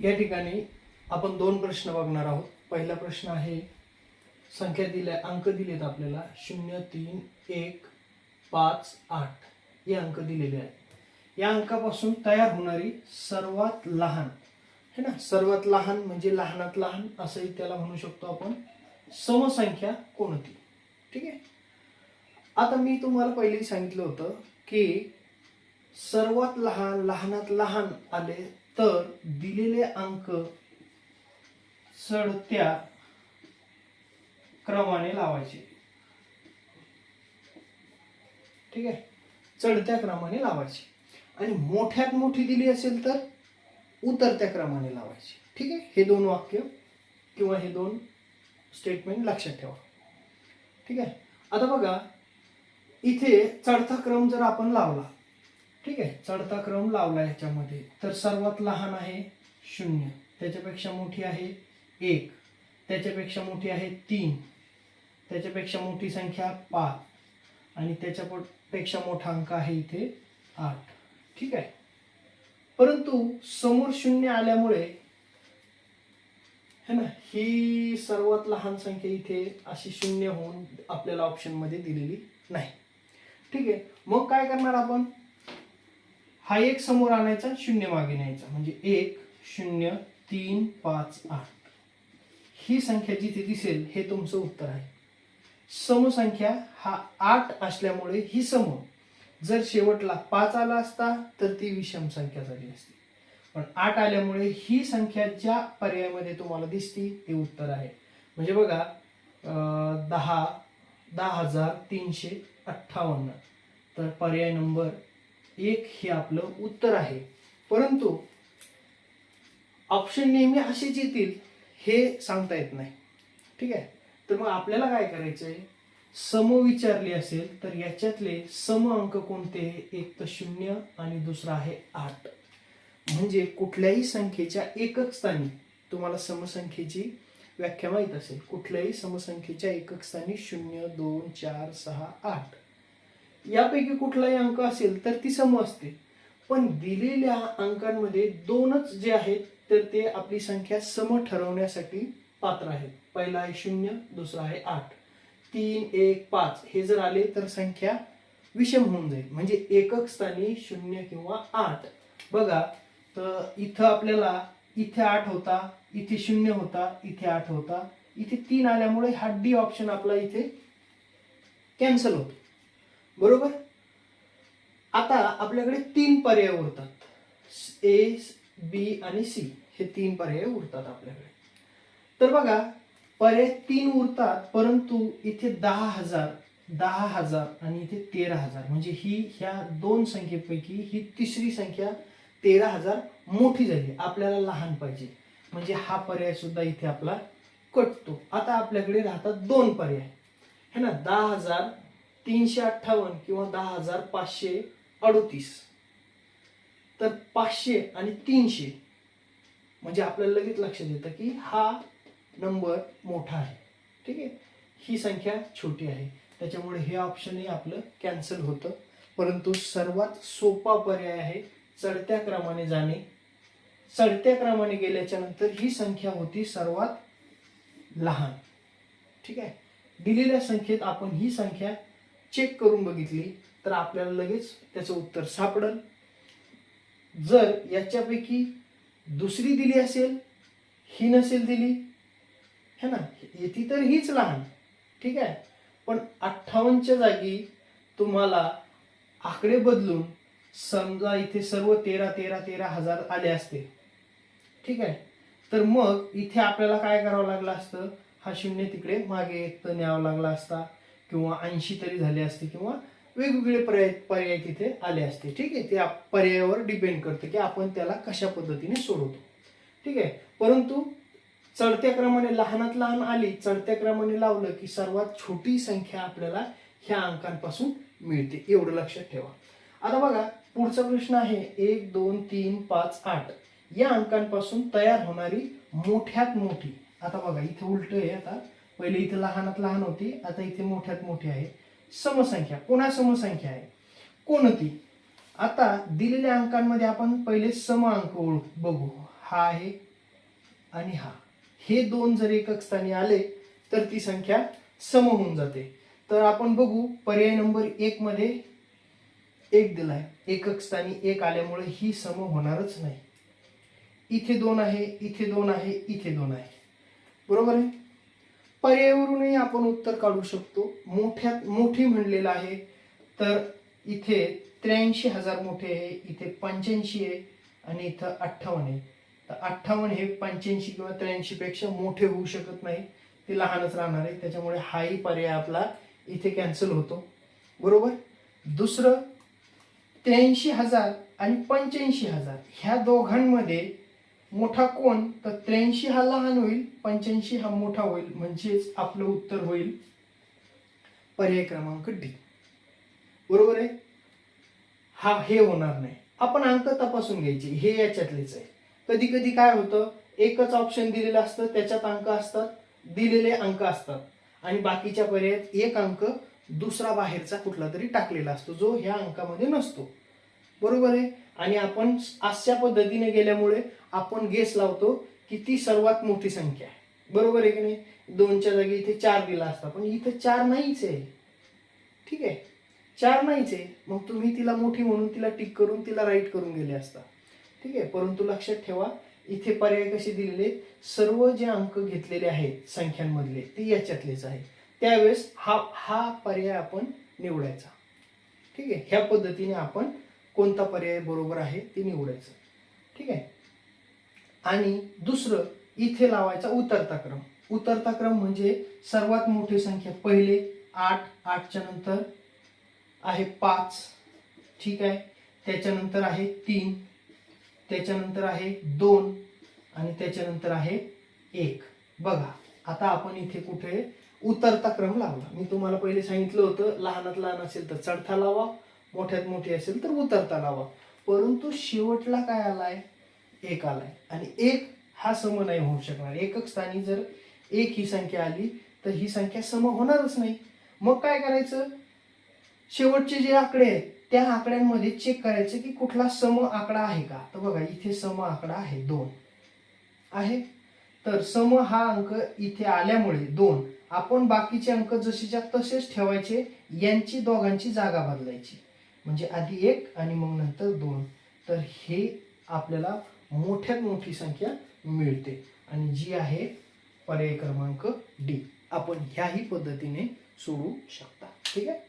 या ठिकाणी आपण दोन प्रश्न बघणार आहोत. पहिला प्रश्न आहे संख्या दिल्या अंक दिलेत आपल्याला. शून्य तीन एक पाच आठ. हे अंक दिलेले आहेत. या अंकापासून तयार होणारी सर्वात लहान है ना? सर्वात लहान म्हणजे लहानात लहान असंही त्याला म्हणू शकतो आपण. समसंख्या कोणती? ठीक आहे? आता मी तुम्हाला पहिले सांगितलं होतं की सर्वात लहान लहानात लहान आले तर दिलेले अंक चढत्या क्रमाने लावायचे. ठीक आहे? चढत्या क्रमाने लावायचे. आणि मोठ्यात मोठी दिली असेल तर उतरत्या क्रमाने लावायची. ठीक आहे? हे दोन वाक्य किंवा हे दोन स्टेटमेंट लक्षात ठेवा. ठीक आहे? आता बघा इथे चढता क्रम जर आपण लावला ठीक आहे चढता क्रम लावला ह्याच्यामध्ये. तर सर्वात लहान आहे शून्य. त्याच्यापेक्षा मोठी आहे एक. त्याच्यापेक्षा मोठी आहे तीन. त्याच्यापेक्षा मोठी संख्या पाच. आणि त्याच्यापेक्षा मोठा अंक आहे इथे आठ. ठीक आहे? परंतु समोर शून्य आल्यामुळे है ना ही सर्वात लहान संख्या इथे अशी शून्य होऊन आपल्याला ऑप्शनमध्ये दिलेली नाही. ठीक आहे? मग काय करणार आपण? हा एक समोर आणायचा शून्य मागे न्यायचा. म्हणजे एक शून्य तीन पाच आठ. ही संख्या जिथे दिसेल हे तुमचं उत्तर आहे. समसंख्या हा आठ असल्यामुळे ही सम जर शेवटला पाच आला असता तर ती विषम संख्या झाली असती. पण आठ आल्यामुळे ही संख्या ज्या पर्यायामध्ये तुम्हाला दिसती ते उत्तर आहे. म्हणजे बघा दहा दहा हजार तीनशे अठ्ठावन्न. तर पर्याय नंबर एक हे आपलं उत्तर आहे. परंतु ऑप्शन नेहमी असेच येतील हे सांगता येत नाही. ठीक आहे? तर मग आपल्याला काय करायचंय? सम विचारली असेल तर याच्यातले सम अंक कोणते? एक तर शून्य आणि दुसरा आहे आठ. म्हणजे कुठल्याही संख्येच्या एकक स्थानी तुम्हाला समसंख्येची व्याख्या माहीत असेल. कुठल्याही समसंख्येच्या एकक स्थानी शून्य दोन चार सहा आठ. यापैकी कुठलाही अंक असेल तर ती सम असते. पण दिलेल्या अंकांमध्ये दोनच जे आहेत तर ते आपली संख्या सम ठरवण्यासाठी पात्र आहेत. पहिला आहे शून्य दुसरा आहे आठ. तीन एक पाच हे जर आले तर संख्या विषम होऊन जाईल. म्हणजे एकक स्थानी शून्य किंवा आठ. बघा तर इथं आपल्याला इथे आठ होता इथे शून्य होता इथे आठ होता इथे तीन आल्यामुळे हा डी ऑप्शन आपला इथे कॅन्सल होतो. बरोबर? आता आपल्याकडे तीन पर्याय उरतात. ए बी आणि सी. हे तीन पर्याय उरतात आपल्याकडे. तर बघा पर्याय तीन उरतात परंतु इथे दहा हजार दहा हजार आणि इथे तेरा हजार. म्हणजे ही ह्या दोन संख्येपैकी ही तिसरी संख्या तेरा हजार मोठी झाली. आपल्याला लहान पाहिजे. म्हणजे हा पर्याय सुद्धा इथे आपला कटतो. आता आपल्याकडे राहतात दोन पर्याय. है ना? दहा हजार तीनशे अठ्ठावन्न किंवा दहा हजार पाचशे अडोतीस. तर पाचशे आणि तीनशे म्हणजे आपल्याला लगेच लक्षात येतं की हा नंबर मोठा आहे. ठीक आहे? ही संख्या छोटी आहे. त्याच्यामुळे हे ऑप्शनही आपलं कॅन्सल होतं. परंतु सर्वात सोपा पर्याय आहे चढत्या क्रमाने जाणे. चढत्या क्रमाने गेल्याच्यानंतर ही संख्या होती सर्वात लहान. ठीक आहे? दिलेल्या संख्येत आपण ही संख्या चेक करून बघितली तर आपल्याला लगेच त्याचं उत्तर सापडल. जर याच्यापैकी दुसरी दिली असेल ही नसेल दिली है ना? ती तर हीच लहान ठीक आहे? पण अठ्ठावन्नच्या जागी तुम्हाला आकडे बदलून समजा इथे सर्व तेरा तेरा तेरा हजार आले असते ठीक आहे? तर मग इथे आपल्याला काय करावं लागलं असतं? हा शून्य तिकडे मागे एक तर न्यावा लागला असता. किंवा ऐंशी तरी झाले असते किंवा वेगवेगळे पर्याय पर्याय तिथे आले असते. ठीक आहे? ते पर्यायावर डिपेंड करतं की आपण त्याला कशा पद्धतीने सोडवतो. ठीक आहे? परंतु चढत्या क्रमाने लहानात लहान आली चढत्या क्रमाने लावलं की सर्वात छोटी संख्या आपल्याला ह्या अंकांपासून मिळते. एवढं लक्षात ठेवा. आता बघा पुढचा प्रश्न आहे. एक दोन तीन पाच आठ. या अंकांपासून तयार होणारी मोठ्यात मोठी आता बघा इथे उलट आहे आता. पहिले इथे लहानात लहान होती आता इथे मोठ्यात मोठी आहे. समसंख्या. पुन्हा समसंख्या आहे? कोणती? आता दिलेल्या अंकांमध्ये आपण पहिले सम अंक ओळख बघू. हा आहे आणि हा. हे दोन जर एकक स्थानी आले तर ती संख्या सम होऊन जाते. तर आपण बघू पर्याय नंबर एक मध्ये एक दिलाय. एकक स्थानी एक आल्यामुळे ही सम होणारच नाही. इथे दोन आहे इथे दोन आहे इथे दोन आहे. बरोबर आहे? पर्यायावरूनही आपण उत्तर काढू शकतो. मोठ्यात मोठी म्हणलेलं आहे. तर इथे त्र्याऐंशी हजार मोठे आहे इथे पंच्याऐंशी आहे आणि इथं अठ्ठावन्न आहे. तर अठ्ठावन्न हे पंच्याऐंशी किंवा त्र्याऐंशी पेक्षा मोठे होऊ शकत नाही. ते लहानच राहणार आहे. त्याच्यामुळे हाही पर्याय आपला इथे कॅन्सल होतो. बरोबर? दुसरं त्र्याऐंशी हजार आणि पंच्याऐंशी हजार ह्या दोघांमध्ये मोठा कोण तर त्र्याऐंशी हा लहान होईल पंच्याऐंशी हा मोठा होईल. म्हणजेच आपलं उत्तर होईल पर्याय क्रमांक डी. बरोबर आहे? हा हे होणार नाही. आपण अंक तपासून घ्यायचे. हे याच्यातलेच आहे. कधी कधी काय होतं? एकच ऑप्शन दिलेलं असतं त्याच्यात अंक असतात दिलेले अंक असतात. आणि बाकीच्या पर्यायात एक अंक दुसरा बाहेरचा कुठला तरी टाकलेला असतो जो ह्या अंकामध्ये नसतो. बरोबर आहे? आणि आपण अशा पद्धतीने गेल्यामुळे आपण गेस लावतो की ती सर्वात मोठी संख्या आहे. बरोबर आहे की नाही? दोनच्या जागी इथे चार दिला असता. पण इथे चार नाहीच आहे. ठीक आहे? चार नाहीच आहे. मग तुम्ही तिला मोठी म्हणून तिला टिक करून तिला राईट करून गेले असता. ठीक आहे? परंतु लक्षात ठेवा इथे पर्याय कसे दिलेले सर्व जे अंक घेतलेले आहेत संख्यांमधले ते याच्यातलेच आहे त्यावेळेस हा हा पर्याय आपण निवडायचा. ठीक आहे? ह्या पद्धतीने आपण कोणता पर्याय बरोबर आहे ते निवडायचं. ठीक आहे? आणि दुसरं इथे लावायचा उतरता क्रम. उतरता क्रम म्हणजे सर्वात मोठी संख्या. पहिले आठ आठच्या नंतर आहे पाच. ठीक आहे? त्याच्यानंतर आहे तीन. त्याच्यानंतर आहे दोन. आणि त्याच्यानंतर आहे एक. बघा आता आपण इथे कुठे उतरता क्रम लावला. मी तुम्हाला पहिले सांगितलं होतं लहानात लहान असेल तर चढता लावा मोठ्यात मोठी असेल तर उतरता लावा. परंतु शेवटला काय आलाय? एक आलाय. आणि एक हा सम नाही होऊ शकणार. एकक स्थानी जर एक ही संख्या आली तर ही संख्या सम होणारच नाही. मग काय करायचं? शेवटचे जे आकडे आहेत त्या आकड्यांमध्ये चेक करायचं की कुठला सम आकडा आहे का? तर बघा इथे सम आकडा आहे दोन. आहे? तर सम हा अंक इथे आल्यामुळे दोन. आपण बाकीचे अंक जसेच्या तसेच ठेवायचे यांची दोघांची जागा बदलायची. म्हणजे आधी एक आणि मग नंतर दोन. तर हे आपल्याला मोठ्यात मोठी संख्या मिळते. आणि जी आहे पर्याय क्रमांक डी. आपण ह्याही पद्धतीने सोडू शकता. ठीक आहे?